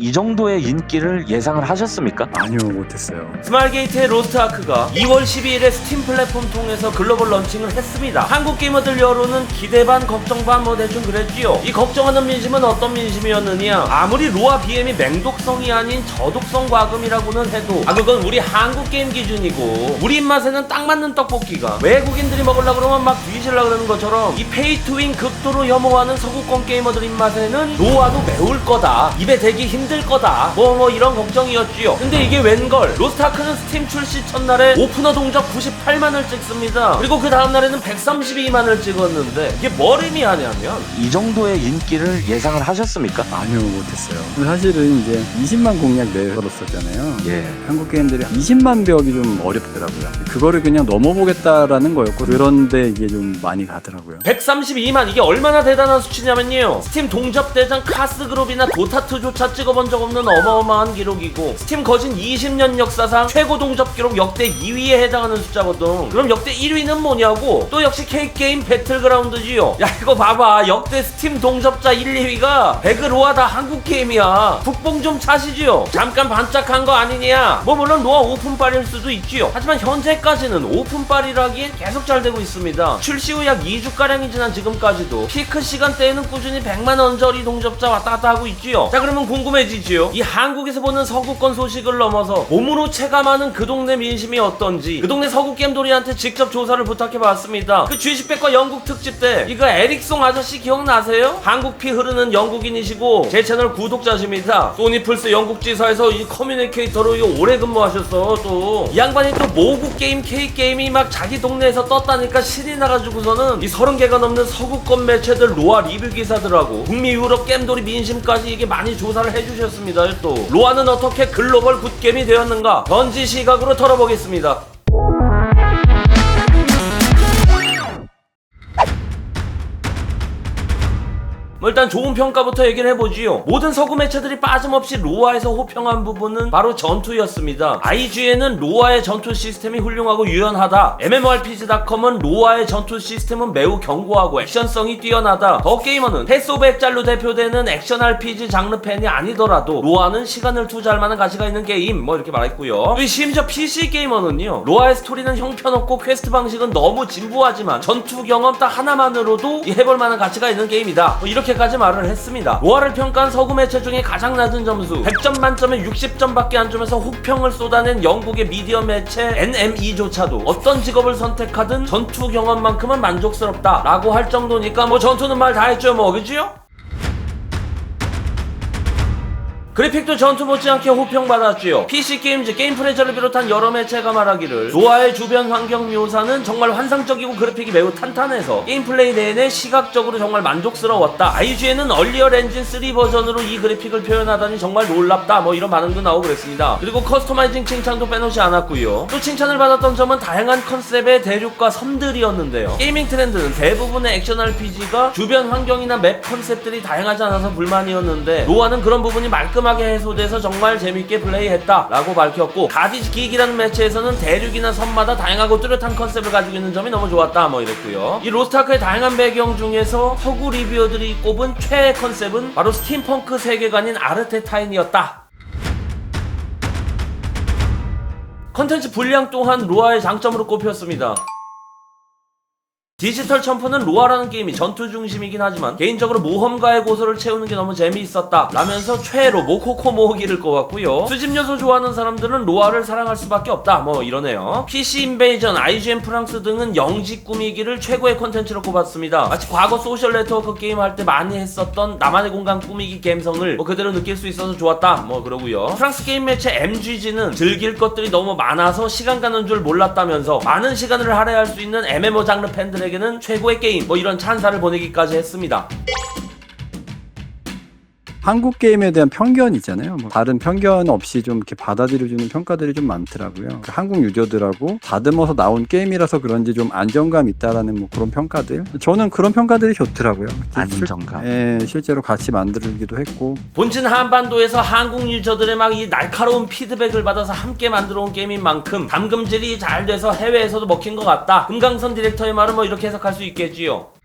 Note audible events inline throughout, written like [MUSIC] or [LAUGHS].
이 정도의 인기를 예상을 하셨습니까? 아니요 못했어요. 스마일게이트의 로스트 아크가 2월 12일에 스팀 플랫폼 통해서 글로벌 런칭을 했습니다. 한국 게이머들 여론은 기대 반 걱정 반 뭐 대충 그랬지요. 이 걱정하는 민심은 어떤 민심이었느냐? 아무리 로아 BM이 맹독성이 아닌 저독성 과금이라고는 해도 아 그건 우리 한국 게임 기준이고 우리 입맛에는 딱 맞는 떡볶이가 외국인들이 먹으려 그러면 막 뒤질라 그러는 것처럼 이 페이 투윈 극도로 혐오하는 서구권 게이머들 입맛에는 로아도 매울 거다. 입에 대기 힘들 거다. 뭐뭐 이런 걱정이었지요. 근데 이게 웬걸? 로스트아크는 스팀 출시 첫날에 오프너 동작 98만을 찍습니다. 그리고 그 다음날에는 132만을 찍었는데 이게 뭘 의미하냐면 이 정도의 인기를 예상을 하셨습니까? 아니요 못했어요. 사실은 이제 20만 공략 내걸었었잖아요. 예. 한국 게임들이 20만 배우기 좀 어렵더라고요. 그거를 그냥 넘어보겠다라는 거였고 그런데 이게 좀 많이 가더라고요. 132만 이게 얼마나 대단한 수치냐면요 스팀 동접 대장 카스그룹이나 도타트조차 찍어 본 적 없는 어마어마한 기록이고 스팀 거진 20년 역사상 최고 동접 기록 역대 2위에 해당하는 숫자거든. 그럼 역대 1위는 뭐냐고? 또 역시 K게임 배틀그라운드지요. 야 이거 봐봐. 역대 스팀 동접자 1, 2위가 배그 로아 다 한국 게임이야. 국뽕 좀 차시지요. 잠깐 반짝한 거 아니냐? 뭐 물론 로아 오픈빨일 수도 있지요. 하지만 현재까지는 오픈빨이라기엔 계속 잘 되고 있습니다. 출시 후 약 2주가량이 지난 지금까지도 피크 시간대에는 꾸준히 100만 언저리 동접자 왔다 갔다 하고 있지요. 자 그러면 궁금해 지지요? 이 한국에서 보는 서구권 소식을 넘어서 몸으로 체감하는 그 동네 민심이 어떤지 그 동네 서구 게임돌이한테 직접 조사를 부탁해봤습니다. 그 G10백과 영국 특집 때 이거 에릭송 아저씨 기억나세요? 한국 피 흐르는 영국인이시고 제 채널 구독자십니다. 소니 플스 영국 지사에서 이 커뮤니케이터로 이 오래 근무하셨어 또. 이 양반이 또 모국 게임 K 게임이 막 자기 동네에서 떴다니까 신이 나가지고서는 이 30개가 넘는 서구권 매체들 로아 리뷰 기사들하고 북미 유럽 게임돌이 민심까지 이게 많이 조사를 해주셨 습니다. 또 로아는 어떻게 글로벌 굿게임이 되었는가? 전지 시각으로 털어보겠습니다 일단 좋은 평가부터 얘기를 해보지요. 모든 서구 매체들이 빠짐없이 로아에서 호평한 부분은 바로 전투였습니다. IGN은 로아의 전투 시스템이 훌륭하고 유연하다. MMORPG.com은 로아의 전투 시스템은 매우 견고하고 액션성이 뛰어나다. 더 게이머는 액잘로 대표되는 액션 RPG 장르 팬이 아니더라도 로아는 시간을 투자할 만한 가치가 있는 게임 뭐 이렇게 말했고요. 심지어 PC 게이머는요. 로아의 스토리는 형편없고 퀘스트 방식은 너무 진부하지만 전투 경험 딱 하나만으로도 이 해볼 만한 가치가 있는 게임이다. 뭐 이렇게 까지 말을 했습니다. 로아를 평가한 서구 매체 중에 가장 낮은 점수 100점 만점에 60점밖에 안 주면서 혹평을 쏟아낸 영국의 미디어 매체 NME조차도 어떤 직업을 선택하든 전투 경험만큼은 만족스럽다 라고 할 정도니까 뭐 전투는 말 다 했죠 뭐 그지요? 그래픽도 전투 못지않게 호평받았지요. PC 게임즈, 게임 프레저를 비롯한 여러 매체가 말하기를 로아의 주변 환경 묘사는 정말 환상적이고 그래픽이 매우 탄탄해서 게임 플레이 내내 시각적으로 정말 만족스러웠다. IGN은 얼리얼 엔진 3 버전으로 이 그래픽을 표현하다니 정말 놀랍다. 뭐 이런 반응도 나오고 그랬습니다. 그리고 커스터마이징 칭찬도 빼놓지 않았고요. 또 칭찬을 받았던 점은 다양한 컨셉의 대륙과 섬들이었는데요. 게이밍 트렌드는 대부분의 액션 RPG가 주변 환경이나 맵 컨셉들이 다양하지 않아서 불만이었는데 로아는 그런 부분이 말끔 하게 해소돼서 정말 재밌게 플레이했다 라고 밝혔고 가디지 기기라는 매체에서는 대륙이나 섬마다 다양하고 뚜렷한 컨셉을 가지고 있는 점이 너무 좋았다 뭐 이랬고요. 이 로스타크의 다양한 배경 중에서 서구 리뷰어들이 꼽은 최애 컨셉은 바로 스팀펑크 세계관인 아르테타인이었다. 컨텐츠 분량 또한 로아의 장점으로 꼽혔습니다. 디지털 첨프는 로아라는 게임이 전투 중심이긴 하지만 개인적으로 모험가의 고소를 채우는 게 너무 재미있었다 라면서 최애로 모코코 모으기를 꼽았고요. 수집 요소 좋아하는 사람들은 로아를 사랑할 수밖에 없다. 뭐 이러네요. PC 인베이전, IGN 프랑스 등은 영지 꾸미기를 최고의 콘텐츠로 꼽았습니다. 마치 과거 소셜 네트워크 게임 할 때 많이 했었던 나만의 공간 꾸미기 감성을 뭐 그대로 느낄 수 있어서 좋았다. 뭐 그러고요. 프랑스 게임 매체 MGG는 즐길 것들이 너무 많아서 시간 가는 줄 몰랐다면서 많은 시간을 할애할 수 있는 MMO 장르 팬들 에게는 최고의 게임 뭐 이런 찬사를 보내기까지 했습니다. 한국 게임에 대한 편견 있잖아요. 뭐 다른 편견 없이 좀 이렇게 받아들여주는 평가들이 좀 많더라고요. 그 한국 유저들하고 다듬어서 나온 게임이라서 그런지 좀 안정감 있다라는 뭐 그런 평가들. 저는 그런 평가들이 좋더라고요. 안정감. 실, 예, 실제로 같이 만들기도 했고. 본진 한반도에서 한국 유저들의 막 이 날카로운 피드백을 받아서 함께 만들어 온 게임인 만큼 담금질이 잘 돼서 해외에서도 먹힌 것 같다. 금강선 디렉터의 말은 뭐 이렇게 해석할 수 있겠지요.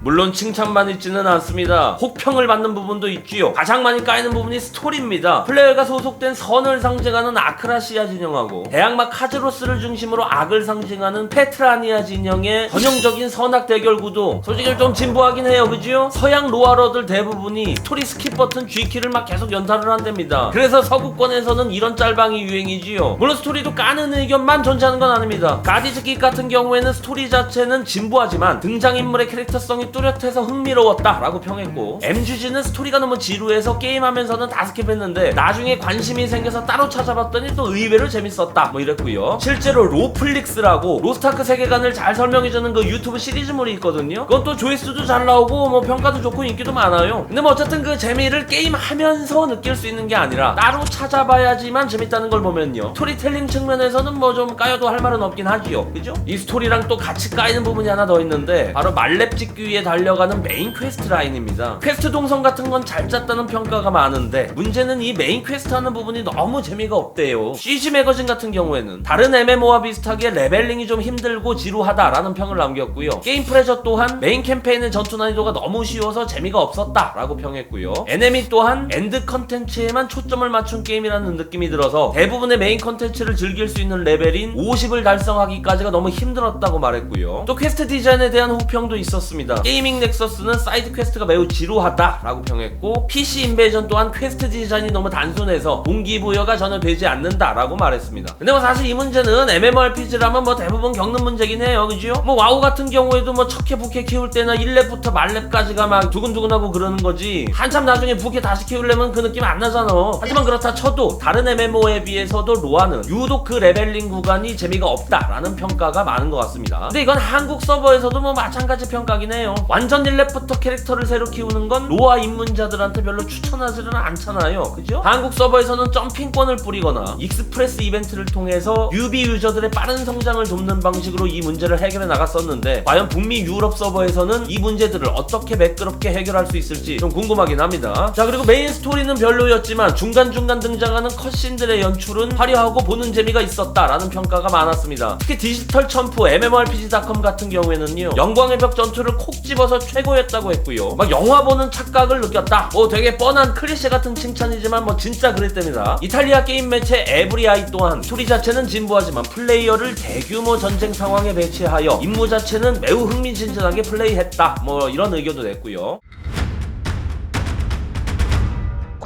물론 칭찬만 있지는 않습니다. 혹평을 받는 부분도 있지요. 가장 많이 까이는 부분이 스토리입니다. 플레이어가 소속된 선을 상징하는 아크라시아 진영하고 대항마 카즈로스를 중심으로 악을 상징하는 페트라니아 진영의 전형적인 선악 대결 구도 솔직히 좀 진부하긴 해요 그지요? 서양 로아러들 대부분이 스토리 스킵 버튼 G키를 막 계속 연타를 한답니다. 그래서 서구권에서는 이런 짤방이 유행이지요. 물론 스토리도 까는 의견만 존재하는 건 아닙니다. 가디즈키 같은 경우에는 스토리 자체는 진부하지만 등장인물의 캐릭터성이 뚜렷해서 흥미로웠다 라고 평했고 MGG는 스토리가 너무 지루해서 게임하면서는 다 스킵했는데 나중에 관심이 생겨서 따로 찾아봤더니 또 의외로 재밌었다 뭐 이랬고요. 실제로 로플릭스라고 로스타크 세계관을 잘 설명해주는 그 유튜브 시리즈물이 있거든요. 그건 또 조회수도 잘 나오고 뭐 평가도 좋고 인기도 많아요. 근데 뭐 어쨌든 그 재미를 게임하면서 느낄 수 있는 게 아니라 따로 찾아봐야지만 재밌다는 걸 보면요. 스토리텔링 측면에서는 뭐 좀 까여도 할 말은 없긴 하지요. 그죠? 이 스토리랑 또 같이 까이는 부분이 하나 더 있는데 바로 말렙 찍기 위해 달려가는 메인 퀘스트 라인입니다. 퀘스트 동선 같은 건 잘 짰다는 평가가 많은데 문제는 이 메인 퀘스트 하는 부분이 너무 재미가 없대요. CG 매거진 같은 경우에는 다른 MMO와 비슷하게 레벨링이 좀 힘들고 지루하다라는 평을 남겼고요. 게임 프레저 또한 메인 캠페인의 전투 난이도가 너무 쉬워서 재미가 없었다라고 평했고요. NM이 또한 엔드 컨텐츠에만 초점을 맞춘 게임이라는 느낌이 들어서 대부분의 메인 컨텐츠를 즐길 수 있는 레벨인 50을 달성하기까지가 너무 힘들었다고 말했고요. 또 퀘스트 디자인에 대한 호평도 있었습니다. 게이밍 넥서스는 사이드 퀘스트가 매우 지루하다 라고 평했고 PC 인베이전 또한 퀘스트 디자인이 너무 단순해서 동기부여가 전혀 되지 않는다 라고 말했습니다. 근데 뭐 사실 이 문제는 MMORPG라면 뭐 대부분 겪는 문제긴 해요. 그죠? 뭐 와우 같은 경우에도 뭐 척해 부캐 키울 때는 1렙부터 말렙까지가 막 두근두근하고 그러는 거지. 한참 나중에 부캐 다시 키우려면 그 느낌 안 나잖아. 하지만 그렇다 쳐도 다른 MMO에 비해서도 로아는 유독 그 레벨링 구간이 재미가 없다라는 평가가 많은 것 같습니다. 근데 이건 한국 서버에서도 뭐 마찬가지 평가긴 해요. 완전 1렙부터 캐릭터를 새로 키우는 건 로아 입문자들한테 별로 추천하지는 않잖아요. 그죠? 한국 서버에서는 점핑권을 뿌리거나 익스프레스 이벤트를 통해서 유비 유저들의 빠른 성장을 돕는 방식으로 이 문제를 해결해 나갔었는데 과연 북미 유럽 서버에서는 이 문제들을 어떻게 매끄럽게 해결할 수 있을지 좀 궁금하긴 합니다. 자 그리고 메인 스토리는 별로였지만 중간중간 등장하는 컷신들의 연출은 화려하고 보는 재미가 있었다라는 평가가 많았습니다. 특히 디지털 첨프 MMORPG.com 같은 경우에는요 영광의 벽 전투를 콕 집어서 최고였다고 했고요. 막 영화 보는 착각을 느꼈다. 뭐 되게 뻔한 클리셰 같은 칭찬이지만 뭐 진짜 그랬답니다. 이탈리아 게임 매체 에브리아이 또한 스토리 자체는 진부하지만 플레이어를 대규모 전쟁 상황에 배치하여 임무 자체는 매우 흥미진진하게 플레이했다. 뭐 이런 의견도 냈고요.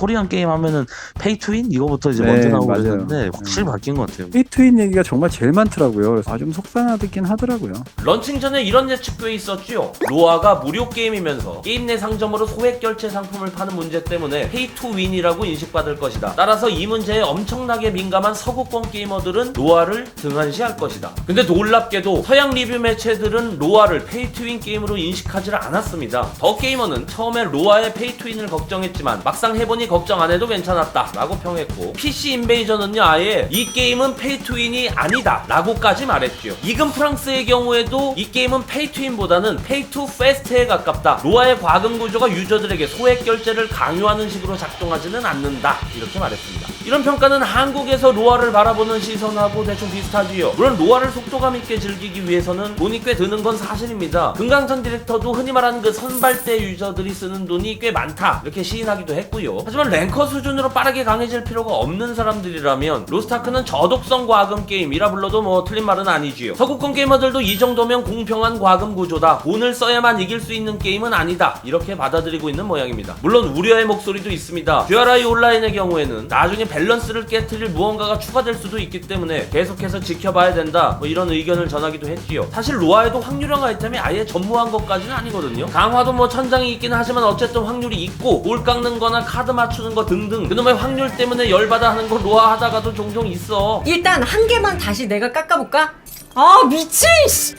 코리안 게임 하면은 페이 투윈 이거부터 이제 네, 먼저 나오고 맞아요. 있는데 확실히 바뀐 것 같아요. 페이트인 얘기가 정말 제일 많더라고요. 그래서 아, 좀 속상하긴 하더라고요. 런칭 전에 이런 예측도 있었지요. 로아가 무료 게임이면서 게임 내 상점으로 소액 결제 상품을 파는 문제 때문에 페이 투 윈이라고 인식받을 것이다. 따라서 이 문제에 엄청나게 민감한 서구권 게이머들은 로아를 등한시할 것이다. 근데 놀랍게도 서양 리뷰 매체들은 로아를 페이 투윈 게임으로 인식하지 않았습니다. 더 게이머는 처음에 로아의 페이 투 윈을 걱정했지만 막상 해보니 걱정 안 해도 괜찮았다 라고 평했고 PC 인베이전은요 아예 이 게임은 페이 투 윈이 아니다 라고까지 말했죠. 이금 프랑스의 경우에도 이 게임은 페이 투 윈보다는 페이 투 페스트에 가깝다. 로아의 과금 구조가 유저들에게 소액 결제를 강요하는 식으로 작동하지는 않는다. 이렇게 말했습니다. 이런 평가는 한국에서 로아를 바라보는 시선하고 대충 비슷하지요. 물론 로아를 속도감 있게 즐기기 위해서는 돈이 꽤 드는 건 사실입니다. 금강천 디렉터도 흔히 말하는 그 선발대 유저들이 쓰는 돈이 꽤 많다. 이렇게 시인하기도 했고요. 하지만 랭커 수준으로 빠르게 강해질 필요가 없는 사람들이라면 로스타크는 저독성 과금 게임이라 불러도 뭐 틀린 말은 아니지요. 서구권 게이머들도 이 정도면 공평한 과금 구조다. 돈을 써야만 이길 수 있는 게임은 아니다. 이렇게 받아들이고 있는 모양입니다. 물론 우려의 목소리도 있습니다. QRI 온라인의 경우에는 나중에 밸런스를 깨트릴 무언가가 추가될 수도 있기 때문에 계속해서 지켜봐야 된다. 뭐 이런 의견을 전하기도 했지요. 사실 로아에도 확률형 아이템이 아예 전무한 것까지는 아니거든요. 강화도 뭐 천장이 있긴 하지만 어쨌든 확률이 있고 올 깎는 거나 카드 맞추는 거 등등 그놈의 확률 때문에 열받아 하는 거 로아 하다가도 종종 있어. 일단 한 개만 다시 내가 깎아볼까? 아 미친! 씨.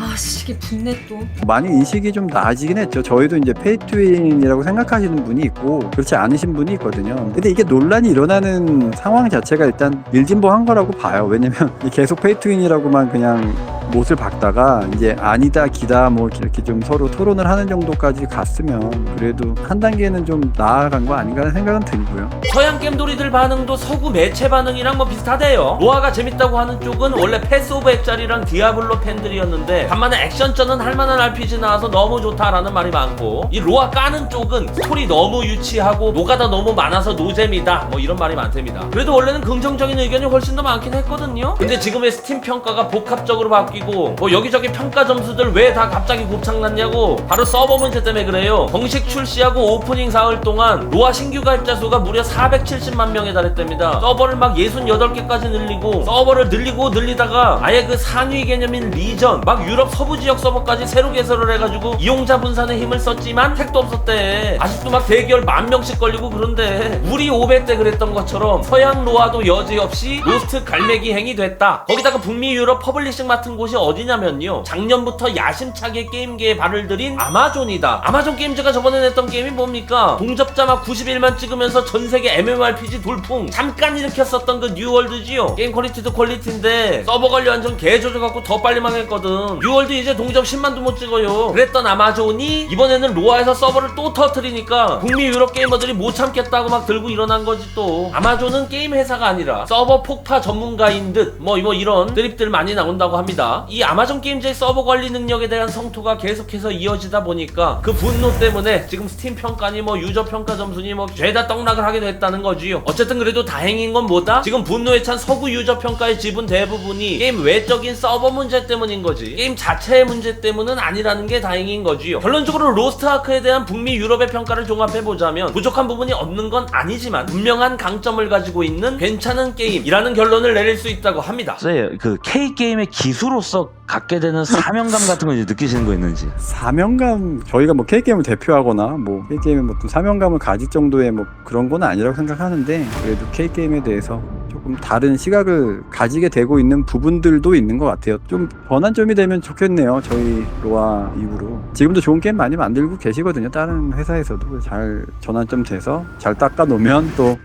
아 씨, 이게 분네 또. 많이 인식이 좀 나아지긴 했죠. 저희도 이제 페이트윈이라고 생각하시는 분이 있고 그렇지 않으신 분이 있거든요. 근데 이게 논란이 일어나는 상황 자체가 일단 밀진봉한 거라고 봐요. 왜냐면 [LAUGHS] 이 계속 페이트윈이라고만 그냥 못을 박다가 이제 아니다 기다 뭐 이렇게 좀 서로 토론을 하는 정도까지 갔으면 그래도 한 단계는 좀 나아간 거 아닌가 하는 생각은 들고요. 서양 게임돌이들 반응도 서구 매체 반응이랑 뭐 비슷하대요. 로아가 재밌다고 하는 쪽은 원래 패스 오브 액자리랑 디아블로 팬들이었는데 간만에 액션전은 할만한 RPG 나와서 너무 좋다라는 말이 많고 이 로아 까는 쪽은 스토리 너무 유치하고 노가다 너무 많아서 노잼이다 뭐 이런 말이 많답니다. 그래도 원래는 긍정적인 의견이 훨씬 더 많긴 했거든요. 근데 지금의 스팀 평가가 복합적으로 바뀌고 뭐 여기저기 평가 점수들 왜 다 갑자기 곱창났냐고 바로 서버 문제 때문에 그래요. 정식 출시하고 오프닝 사흘 동안 로아 신규 가입자 수가 무려 470만 명에 달했답니다. 서버를 막 68개까지 늘리고 서버를 늘리고 늘리다가 아예 그 상위 개념인 리전 막 유럽 서부 지역 서버까지 새로 개설을 해가지고 이용자 분산에 힘을 썼지만 택도 없었대. 아직도 막 대기열 만 명씩 걸리고 그런데 우리 500때 그랬던 것처럼 서양 로아도 여지없이 로스트 갈매기 행이 됐다. 거기다가 북미 유럽 퍼블리싱 맡은 곳이 어디냐면요. 작년부터 야심차게 게임계에 발을 들인 아마존이다. 아마존 게임즈가 저번에 냈던 게임이 뭡니까? 동접자 막 91만 찍으면서 전 세계 MMORPG 돌풍 잠깐 일으켰었던 그 뉴월드지요. 게임 퀄리티도 퀄리티인데 서버 관리 완전 개조져갖고 더 빨리 망했거든. 뉴월드 이제 동접 10만도 못 찍어요. 그랬던 아마존이 이번에는 로아에서 서버를 또 터트리니까 북미 유럽 게이머들이 못 참겠다고 막 들고 일어난 거지 또. 아마존은 게임 회사가 아니라 서버 폭파 전문가인 듯 뭐 뭐 이런 드립들 많이 나온다고 합니다. 이 아마존 게임즈의 서버 관리 능력에 대한 성토가 계속해서 이어지다 보니까 그 분노 때문에 지금 스팀 평가니 뭐 유저 평가 점수니 뭐 죄다 떡락을 하게 됐다는 거지요. 어쨌든 그래도 다행인 건 뭐다? 지금 분노에 찬 서구 유저 평가의 지분 대부분이 게임 외적인 서버 문제 때문인 거지. 게임 자체의 문제 때문은 아니라는 게 다행인 거지요. 결론적으로 로스트 아크에 대한 북미 유럽의 평가를 종합해 보자면 부족한 부분이 없는 건 아니지만 분명한 강점을 가지고 있는 괜찮은 게임이라는 결론을 내릴 수 있다고 합니다. 글쎄요, 그 K 게임의 기수로서 갖게 되는 사명감 같은 거 이제 느끼시는 거 있는지. 사명감 저희가 뭐 K게임을 대표하거나 뭐 K게임에 뭐또 사명감을 가질 정도의 뭐 그런 건 아니라고 생각하는데 그래도 K게임에 대해서 조금 다른 시각을 가지게 되고 있는 부분들도 있는 것 같아요. 좀 번안점이 되면 좋겠네요. 저희 로아 이후로 지금도 좋은 게임 많이 만들고 계시거든요. 다른 회사에서도 잘 전환점 돼서 잘 닦아 놓으면 또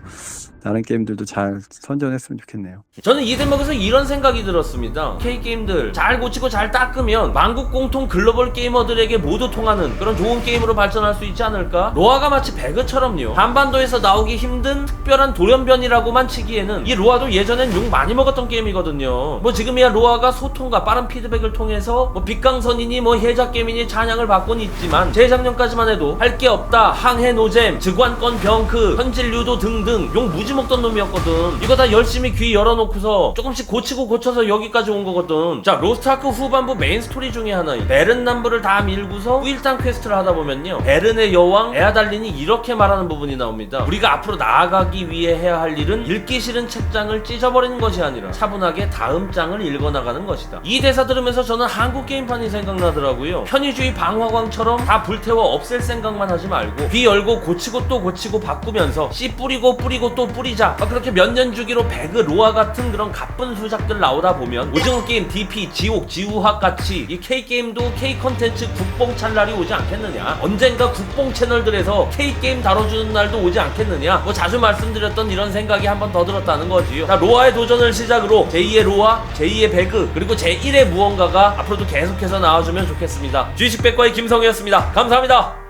다른 게임들도 잘 선전했으면 좋겠네요. 저는 이 대목에서 이런 생각이 들었습니다. K게임들 잘 고치고 잘 닦으면 만국 공통 글로벌 게이머들에게 모두 통하는 그런 좋은 게임으로 발전할 수 있지 않을까? 로아가 마치 배그처럼요. 한반도에서 나오기 힘든 특별한 돌연변이라고만 치기에는 이 로아도 예전엔 욕 많이 먹었던 게임이거든요. 뭐 지금이야 로아가 소통과 빠른 피드백을 통해서 뭐 빛강선이니 뭐 해자 게임이니 찬양을 받고는 있지만 재작년까지만 해도 할 게 없다, 항해 노잼, 즉관권 병크, 현질 유도 등등 욕 무지 먹던 놈이었거든. 이거 다 열심히 귀 열어놓고서 조금씩 고치고 고쳐서 여기까지 온 거거든. 자, 로스트아크 후반부 메인 스토리 중에 하나인 베른 남부를 다 밀고서 후일탄 퀘스트를 하다 보면요. 베른의 여왕 에아달린이 이렇게 말하는 부분이 나옵니다. 우리가 앞으로 나아가기 위해 해야 할 일은 읽기 싫은 책장을 찢어버리는 것이 아니라 차분하게 다음 장을 읽어나가는 것이다. 이 대사 들으면서 저는 한국 게임판이 생각나더라고요. 편의주의 방화광처럼 다 불태워 없앨 생각만 하지 말고 귀 열고 고치고 또 고치고 바꾸면서 씨 뿌리고 뿌리고 또 뿌리 자. 막 그렇게 몇 년 주기로 배그 로아 같은 그런 가쁜 수작들 나오다 보면 오징어 게임 DP 지옥 지우학 같이 이 K 게임도 K 컨텐츠 국뽕 찰날이 오지 않겠느냐. 언젠가 국뽕 채널들에서 K 게임 다뤄주는 날도 오지 않겠느냐. 뭐 자주 말씀드렸던 이런 생각이 한 번 더 들었다는 거지요. 자 로아의 도전을 시작으로 제2의 로아, 제2의 배그 그리고 제1의 무언가가 앞으로도 계속해서 나와주면 좋겠습니다. 주식백과의 김성이었습니다. 감사합니다.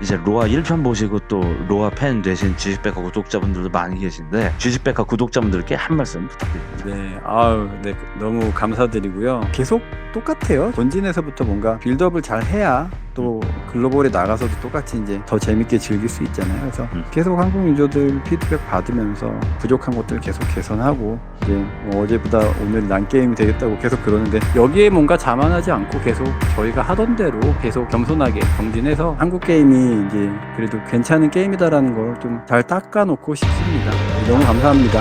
이제 로아 1편 보시고 또 로아 팬 되신 주식백과 구독자분들도 많이 계신데 주식백과 구독자분들께 한 말씀 부탁드립니다. 네, 아유, 네, 너무 감사드리고요. 계속 똑같아요. 본진에서부터 뭔가 빌드업을 잘 해야 또 글로벌에 나가서도 똑같이 이제 더 재밌게 즐길 수 있잖아요. 그래서 음. 계속 한국 유저들 피드백 받으면서 부족한 것들 계속 개선하고 이제 뭐 어제보다 오늘 난 게임이 되겠다고 계속 그러는데 여기에 뭔가 자만하지 않고 계속 저희가 하던 대로 계속 겸손하게 정진해서 한국 게임이 이제 그래도 괜찮은 게임이다라는 걸 좀 잘 닦아놓고 싶습니다. 너무 감사합니다.